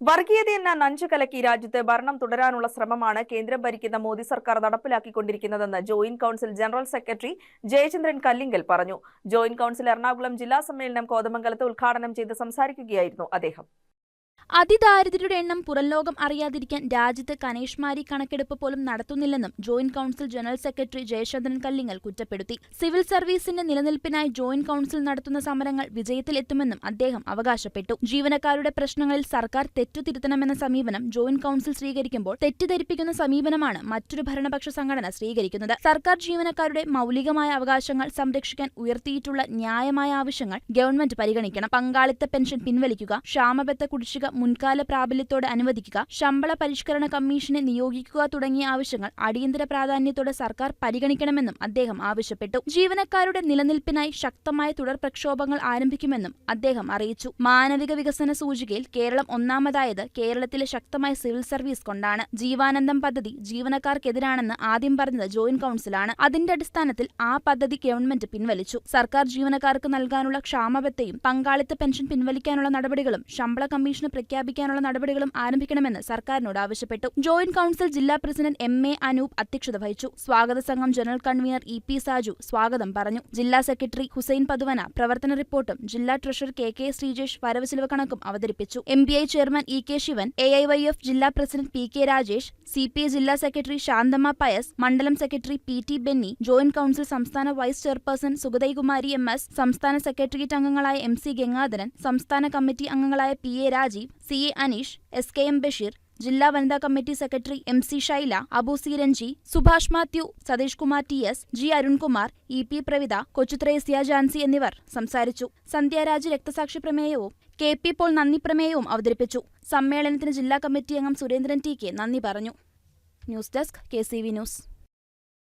വർഗീയത എന്ന നഞ്ചു കലക്കി രാജ്യത്ത് ഭരണം തുടരാനുള്ള ശ്രമമാണ് കേന്ദ്രം ഭരിക്കുന്ന മോദി സർക്കാർ നടപ്പിലാക്കിക്കൊണ്ടിരിക്കുന്നതെന്ന് joint council general secretary Jayachandran Kallingal പറഞ്ഞു. ജോയിന്റ് കൌൺസിൽ എറണാകുളം ജില്ലാ സമ്മേളനം കോതമംഗലത്ത് ഉദ്ഘാടനം ചെയ്ത് സംസാരിക്കുകയായിരുന്നു അദ്ദേഹം. അതിദാരിദ്ര്യരുടെ എണ്ണം പുറംലോകം അറിയാതിരിക്കാൻ രാജ്യത്ത് കനേഷ്മാരി കണക്കെടുപ്പ് പോലും നടത്തുന്നില്ലെന്നും joint council general secretary Jayachandran Kallingal കുറ്റപ്പെടുത്തി. സിവിൽ സർവീസിന്റെ നിലനിൽപ്പിനായി ജോയിന്റ് കൌൺസിൽ നടത്തുന്ന സമരങ്ങൾ വിജയത്തിലെത്തുമെന്നും അദ്ദേഹം അവകാശപ്പെട്ടു. ജീവനക്കാരുടെ പ്രശ്നങ്ങളിൽ സർക്കാർ തെറ്റുതിരുത്തണമെന്ന സമീപനം ജോയിന്റ് കൌൺസിൽ സ്വീകരിക്കുമ്പോൾ തെറ്റിദ്ധരിപ്പിക്കുന്ന സമീപനമാണ് മറ്റൊരു ഭരണപക്ഷ സംഘടന സ്വീകരിക്കുന്നത്. സർക്കാർ ജീവനക്കാരുടെ മൗലികമായ അവകാശങ്ങൾ സംരക്ഷിക്കാൻ ഉയർത്തിയിട്ടുള്ള ന്യായമായ ആവശ്യങ്ങൾ ഗവൺമെന്റ് പരിഗണിക്കണം. പങ്കാളിത്ത പെൻഷൻ പിൻവലിക്കുക ക്ഷാമബത്ത കുടിശ്ശിക മുൻകാല പ്രാബല്യത്തോടെ അനുവദിക്കുക ശമ്പള പരിഷ്കരണ കമ്മീഷനെ നിയോഗിക്കുക തുടങ്ങിയ ആവശ്യങ്ങൾ അടിയന്തര പ്രാധാന്യത്തോടെ സർക്കാർ പരിഗണിക്കണമെന്നും അദ്ദേഹം ആവശ്യപ്പെട്ടു. ജീവനക്കാരുടെ നിലനിൽപ്പിനായി ശക്തമായ തുടർ പ്രക്ഷോഭങ്ങൾ ആരംഭിക്കുമെന്നും അദ്ദേഹം അറിയിച്ചു. മാനവിക വികസന സൂചികയിൽ കേരളം ഒന്നാമതായത് കേരളത്തിലെ ശക്തമായ സിവിൽ സർവീസ് കൊണ്ടാണ്. ജീവാനന്ദം പദ്ധതി ജീവനക്കാർക്കെതിരാണെന്ന് ആദ്യം പറഞ്ഞത് ജോയിന്റ് കൌൺസിലാണ്. അതിന്റെ അടിസ്ഥാനത്തിൽ ആ പദ്ധതി ഗവൺമെന്റ് പിൻവലിച്ചു. സർക്കാർ ജീവനക്കാർക്ക് നൽകാനുള്ള ക്ഷാമബത്തെയും പങ്കാളിത്ത പെൻഷൻ പിൻവലിക്കാനുള്ള നടപടികളും ശമ്പള കമ്മീഷന് പ്രഖ്യാപിക്കാനുള്ള നടപടികളും ആരംഭിക്കണമെന്ന് സർക്കാരിനോട് ആവശ്യപ്പെട്ടു. ജോയിന്റ് കൌൺസിൽ ജില്ലാ പ്രസിഡന്റ് എം എ അനൂപ് അധ്യക്ഷത വഹിച്ചു. സ്വാഗത സംഘം general convener E P Saju സ്വാഗതം പറഞ്ഞു. ജില്ലാ സെക്രട്ടറി ഹുസൈൻ പതുവന പ്രവർത്തന റിപ്പോർട്ടും ജില്ലാ ട്രഷറർ കെ കെ ശ്രീജേഷ് വരവ് ചിലവ് കണക്കും അവതരിപ്പിച്ചു. M B I chairman E K Sivan A I Y F ജില്ലാ president P K Rajesh C P I ജില്ലാ സെക്രട്ടറി ശാന്തമ്മ പയസ് മണ്ഡലം secretary P T Benny joint council സംസ്ഥാന vice chairperson Sugathakumari M S സംസ്ഥാന secretariat അംഗങ്ങളായ M C Gangadharan സംസ്ഥാന committee അംഗങ്ങളായ P A Rajeev C A Aneesh S K M Basheer ജില്ലാ വനിതാ committee secretary M C Shaila Abu C Ranji Subhash Mathew Satheesh Kumar T S G Arunkumar E P Pravitha Kochuthresia Jancy എന്നിവർ സംസാരിച്ചു. സന്ധ്യാരാജ് രക്തസാക്ഷി പ്രമേയവും K P Paul നന്ദി പ്രമേയവും അവതരിപ്പിച്ചു. സമ്മേളനത്തിന് ജില്ലാ കമ്മിറ്റി അംഗം സുരേന്ദ്രൻ ടി കെ നന്ദി പറഞ്ഞു. News desk K C V news.